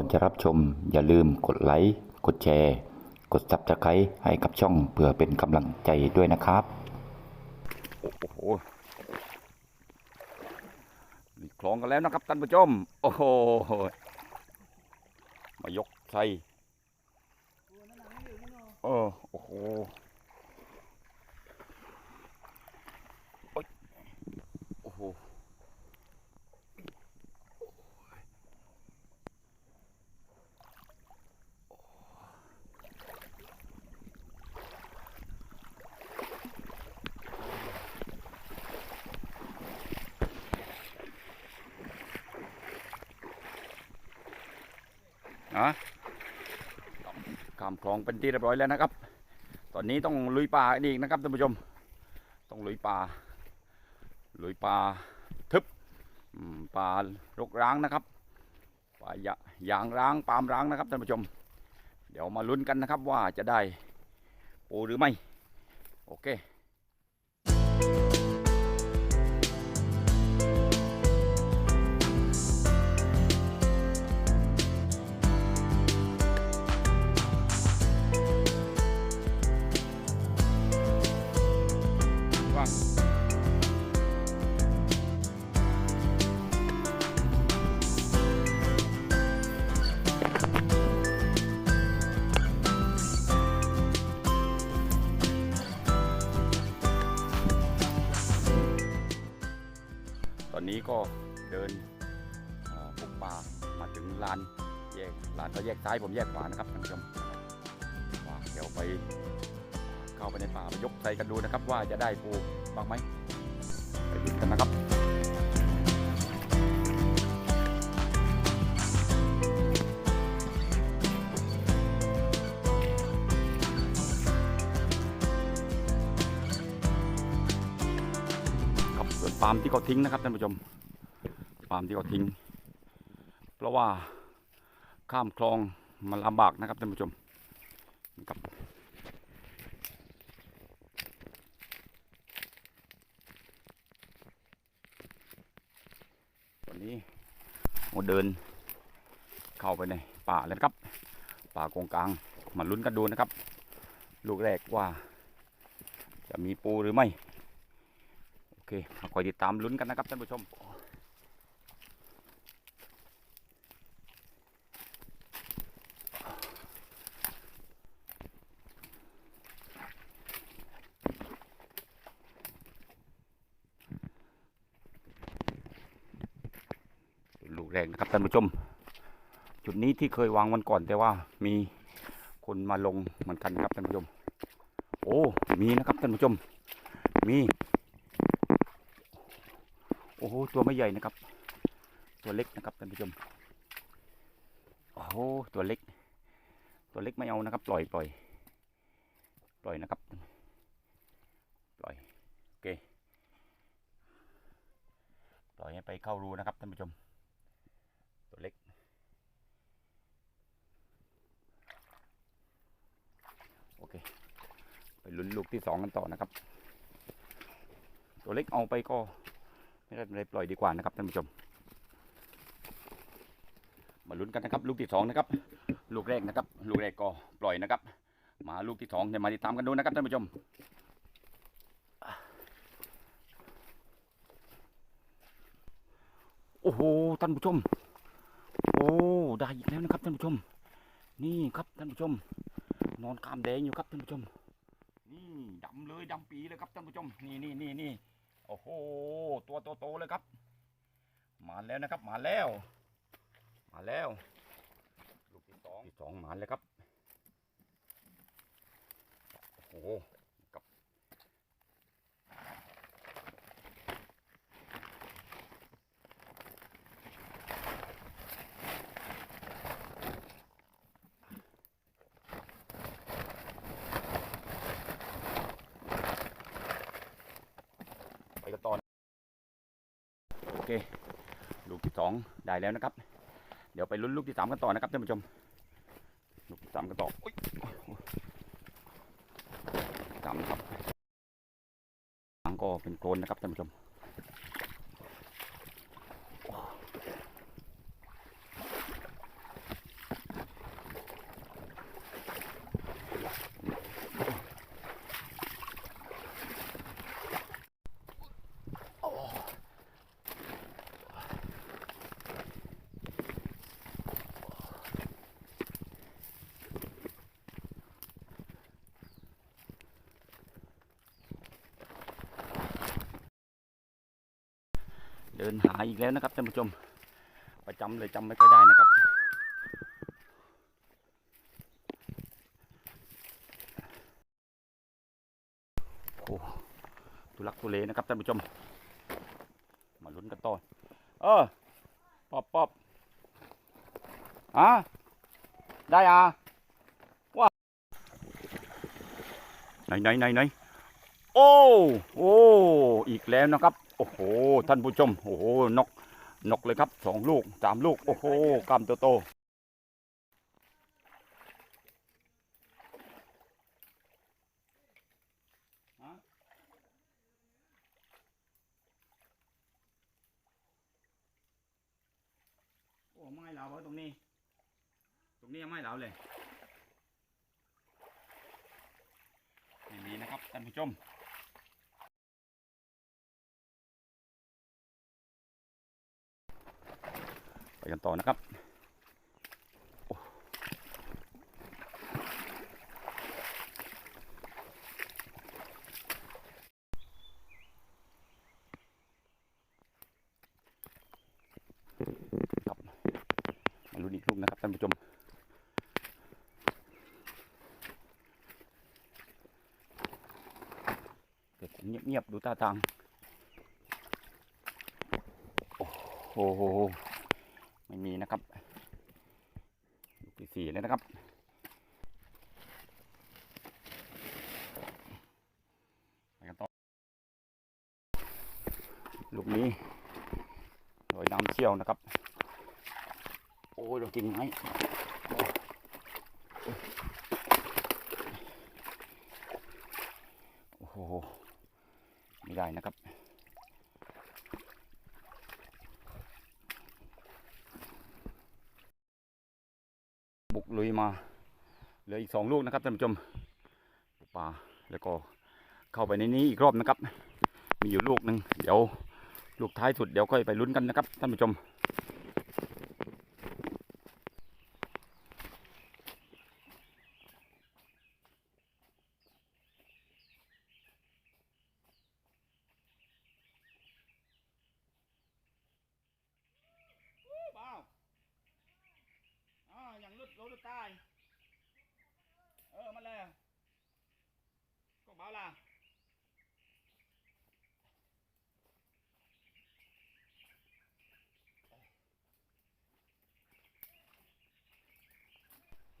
ก่อนจะรับชม อย่าลืมกดไลค์ กดแชร์ กด Subscribe ให้กับช่องเพื่อเป็นกำลังใจด้วยนะครับ โอ้โหมีคลองกันแล้วนะครับท่านผู้ชม โอ้โห มายกใส่เออโอ้โห นะข้ามคลองเป็นที่เรียบร้อยแล้วนะครับ ตอนนี้ต้องลุยป่าอีกนะครับท่านผู้ชม ต้องลุยป่า ลุยป่าทึบป่ารกร้างนะครับ ป่ายยางร้างปามร้างนะครับท่านผู้ชม เดี๋ยวมาลุ้นกันนะครับว่าจะได้ปูหรือไม่ โอเค ซ้ายผมแยกขวานะครับท่านผู้ชมเดี๋ยวไปเข้าไปในป่าไปยกใส่กันดูนะครับ ว่าจะได้ปูบ้างไหมไปดูกันนะครับกับส่วนปาล์มที่เขาทิ้งนะครับท่านผู้ชม ปาล์มที่เขาทิ้ง เพราะว่า ข้ามคลองมันลำบากนะครับท่านผู้ชมครับตอนนี้เราเดินเข้าไปในป่าแล้วนะครับ ป่ากงกลางมาลุ้นกันดูนะครับ ลูกแรกว่า จะมีปูหรือไม่ โอเคมาคอยติดตามลุ้นกันนะครับท่านผู้ชม ลูกแรกนะครับ ท่านผู้ชม จุดนี้ที่เคยวางวันก่อนแต่ว่ามีคนมาลงเหมือนกันครับท่านผู้ชม โอ้ มีนะครับท่านผู้ชม มี โอ้โหตัวไม่ใหญ่นะครับ ตัวเล็กนะครับท่านผู้ชม โอ้โหตัวเล็ก ตัวเล็กไม่เอานะครับ ปล่อยปล่อย ปล่อยนะครับ ปล่อย โอเค ปล่อยให้ไปเข้ารูนะครับท่านผู้ชม ตัวเล็ก โอเค ไป ลุ้นลูกที่สองกันต่อนะครับ ตัวเล็กเอาไปก็ไม่ได้ไม่ปล่อยดีกว่านะครับท่านผู้ชม มาลุ้นกันนะครับ ลูกที่สองนะครับ ลูกแรกนะครับ ลูกแรกก็ปล่อยนะครับ มาลูกที่สองจะมาติดตามกันดูนะครับท่านผู้ชมโอ้โหท่านผู้ชม โอ้ได้อีกแล้วนะครับท่านผู้ชม นี่ครับท่านผู้ชม นอนกามแดงอยู่ครับท่านผู้ชม ดำเลยดำปีเลยครับท่านผู้ชมนี่นี่นี่นี่โอ้โหตัวโตๆเลยครับ มาแล้วนะครับ มาแล้ว มาแล้วลูกที่สองที่สองมาแล้วครับโอ้โหกับ ไปกันต่อนะโอ เค ลูกที่สองได้แล้วนะครับ เดี๋ยวไปลุ้นลูกที่สามกันต่อนะครับท่านผู้ชม ลูกที่สามกันต่อสามครับหางก็เป็นโคลนนะครับท่านผู้ชม เดินหาอีกแล้วนะครับท่านผู้ชม ประจำเลยจำไม่ค่อยได้นะครับ โอ้ทุลักทุเลนะครับท่านผู้ชม มาลุ้นกันต่อเออปอบปอบอะได้อะว้าไหนไหนไหนไหนโอ้โอ้อีกแล้วนะครับ โอ้โห ท่านผู้ชม โอ้โห นก นกเลยครับสองลูกสามลูก โอ้โหกำโตโตโอ้ไม่เหลาตรงนี้ ตรงนี้ยังไม่เหลาเลยไม่มีนะครับท่านผู้ชม กันต่อนะครับครับมาลุ้นอีกลูกนะครับท่านผู้ชมเกิดเงียบๆดูท่าทาง โอ้โห ไม่มีนะครับลูกที่สี่แล้วนะครับไปกันต่อลูกนี้โดยน้ำเชี่ยวนะครับ โอ้ยเรากินไหมโอ้โหไม่ได้นะครับ บุกลุยมาเหลื ออีกสองลูกนะครับท่านผู้ชมปลาแล้วก็เข้าไปในนี้อีกรอบนะครับ มีอยู่ลูกหนึ่งเดี๋ยวลูกท้ายสุดเดี๋ยวค่อยไปลุ้นกันนะครับท่านผู้ชมเบาอ่าอย่างลุดรถตาย เออมาเลยก็ เบาล่ะ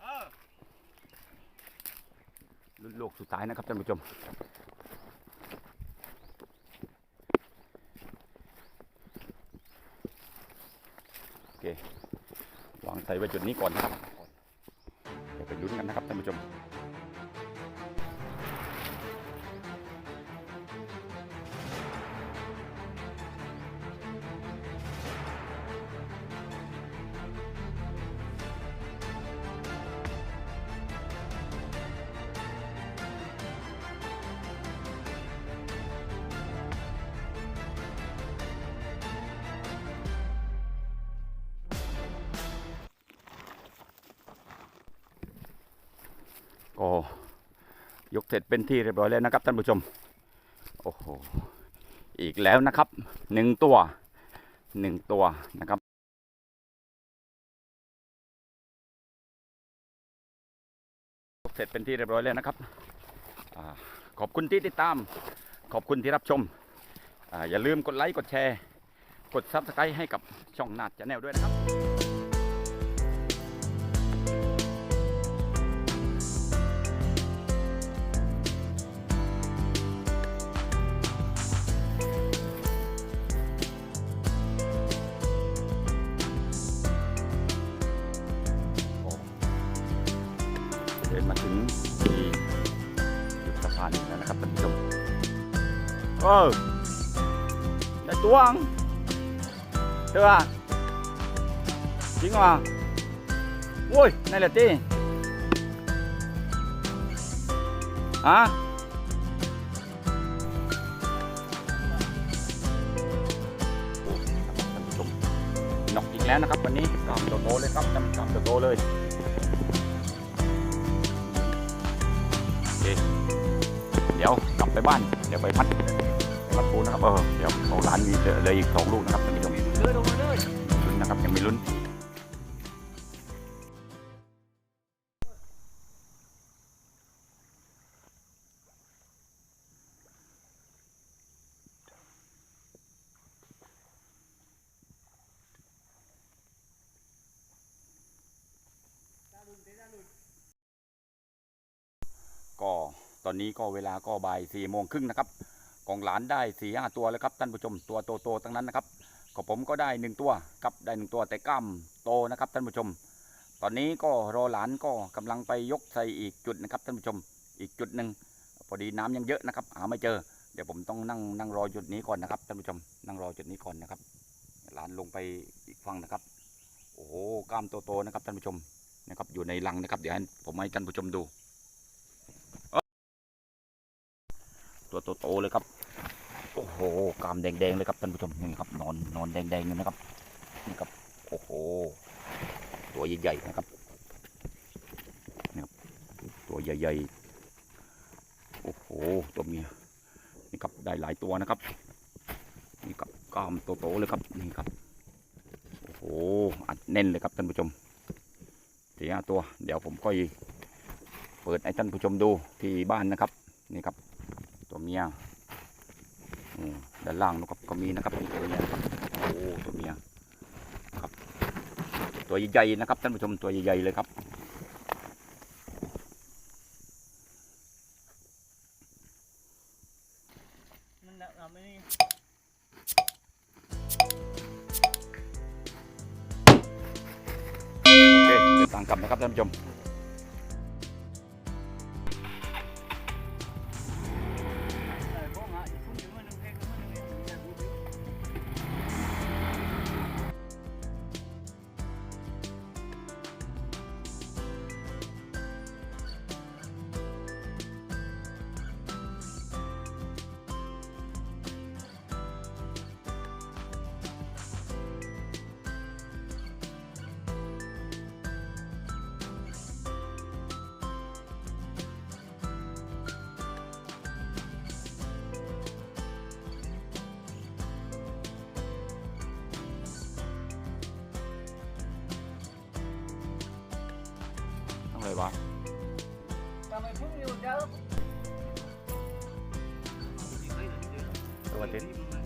เออลุ้นลูกสุดท้ายนะครับท่านผู้ชม โอเควางใส่ไว้จุดนี้ก่อนนะครับ ก็ยกเสร็จเป็นที่เรียบร้อยแล้วนะครับท่านผู้ชม โอ้โห อีกแล้วนะครับหนึ่งตัวหนึ่งตัวนะครับยกเสร็จเป็นที่เรียบร้อยแล้วนะครับอขอบคุณที่ติดตาม ขอบคุณที่รับชมออย่าลืมกดไลค์ กดแชร์ กดซับสไครต์ให้กับช่องนาดจะแนวด้วยนะครับ เออได้ตัวงเด้อจริงเหรอโอ้ยนั่แหละตีฮะนกอีกแล้วนะครับวันนี้กามโตเลยครับจำกามโตเลยเดี๋ยวกลับไปบ้าน เดี๋ยวไปมัด มัดปูนะครับเออเดี๋ยวของร้านมีเหลืออีกสองลูกนะครับท่านผู้ชมลุ้นนะครับยังไม่ลุ้นก็ตอนนี้ก็เวลาก็บ่ายสี่โมงครึ่งนะครับ กองหลานได้สี่ห้าตัวแล้วครับท่านผู้ชมตัวโตๆทั้งนั้นนะครับก็ผมก็ได้หนึ่งตัวครับได้หนึ่งตัวแต่กล้ามโตนะครับท่านผู้ชม ตอนนี้ก็รอหลานก็กำลังไปยกใส่อีกจุดนะครับท่านผู้ชม อีกจุดหนึ่งพอดีน้ำยังเยอะนะครับ หาไม่เจอ เดี๋ยวผมต้องนั่งนั่งรอจุดนี้ก่อนนะครับท่านผู้ชม นั่งรอจุดนี้ก่อนนะครับ หลานลงไปอีกฝั่งนะครับ โอ้โหกล้ามโตๆนะครับท่านผู้ชมนะครับอยู่ในรังนะครับ เดี๋ยวให้ผมให้ท่านผู้ชมดูตัวโตๆเลยครับ โอ้โหกามแดงๆเลยครับท่านผู้ชมนี่ครับนอนนอนแดงๆเลยนะครับนี่ครับโอ้โห ตัวใหญ่ๆนะครับนี่ครับตัวใหญ่ๆโอ้โหตัวเมียนี่ครับได้หลายตัวนะครับนี่ครับกามโตๆเลยครับนี่ครับโอ้โหอัดแน่นเลยครับท่านผู้ชมสี่ห้าตัว เดี๋ยวผมค่อยเปิดให้ท่านผู้ชมดูที่บ้านนะครับนี่ครับ ตัวเมีย ด้านล่างนะครับก็มีนะครับมีตัวเมียนะครับโอ้ตัวเมียครับ ตัวใหญ่ๆนะครับท่านผู้ชมตัวใหญ่ๆเลยครับนั่นแหละเอาไม่นี่โอเคเดี๋ยวสั่งกลับนะครับท่านผู้ชม ทำไมพวกอยู่เจ้าตัสดี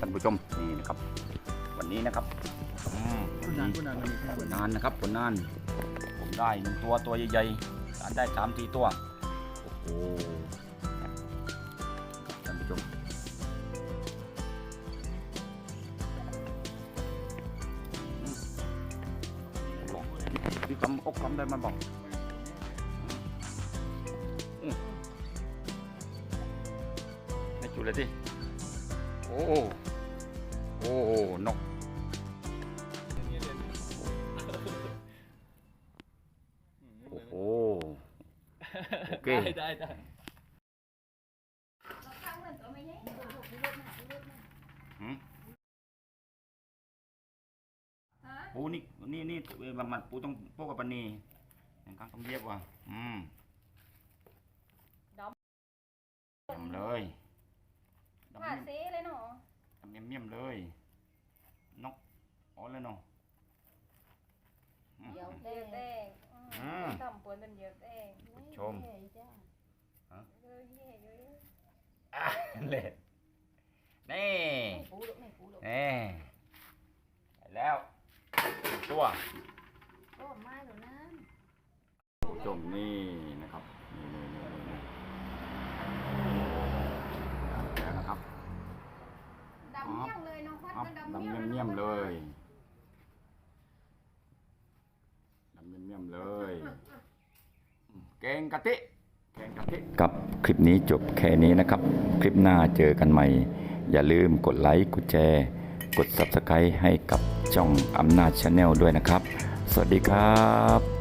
ท่านผู้ชมนี่นะครับ วันนี้นะครับอืมคุณนานคุณนานมันมีผลนานนะครับผลนาน ผมได้หนึ่งตัวตัวใหญ่ๆสารได้สามสี่ตัวโอ้โหท่านผู้ชมอืมโอ้โหที่ทำอกทำได้มันบอกอืมในจุดเลยที่โอ้ โหโอ้โหนก โอ้โหโอเค ได้ได้ได้หืมปูนี่นี่นี่เวลามันปูต้องพวกกับปานนีอย่างการต้องเรียกว่าอืมดำเลยดำ ผ่า เมี่ยม เซเลยเนาะ ดำ เมี่ยมเลยนกอ๋อเลยเนาะอืม เดี๋ยวแดงแดงอืม ทำปวนเป็นเดียวแดงชมฮะฮะเยอะแยะเยอะแยะอะเล่นนี่ไม่ปูหรอกไม่ปูหรอกนี่ไปแล้วหนึ่งตัว ก็ไม้หรอกนะชมนี่นี่นี่นี่แล้วนะครับ ดำเมี่ยงเลยน้องพัดอัพมันดำดำเมี่ยงเมี่ยมๆเลยดำเมี่ยมๆเลยอืมแกงกะทิแกงกะกับคลิปนี้จบแค่นี้นะครับ คลิปหน้าเจอกันใหม่ อย่าลืมกดไลค์กดแชร์กด Subscribe ให้กับช่องอำนาจชาแนลด้วยนะครับ สวัสดีครับ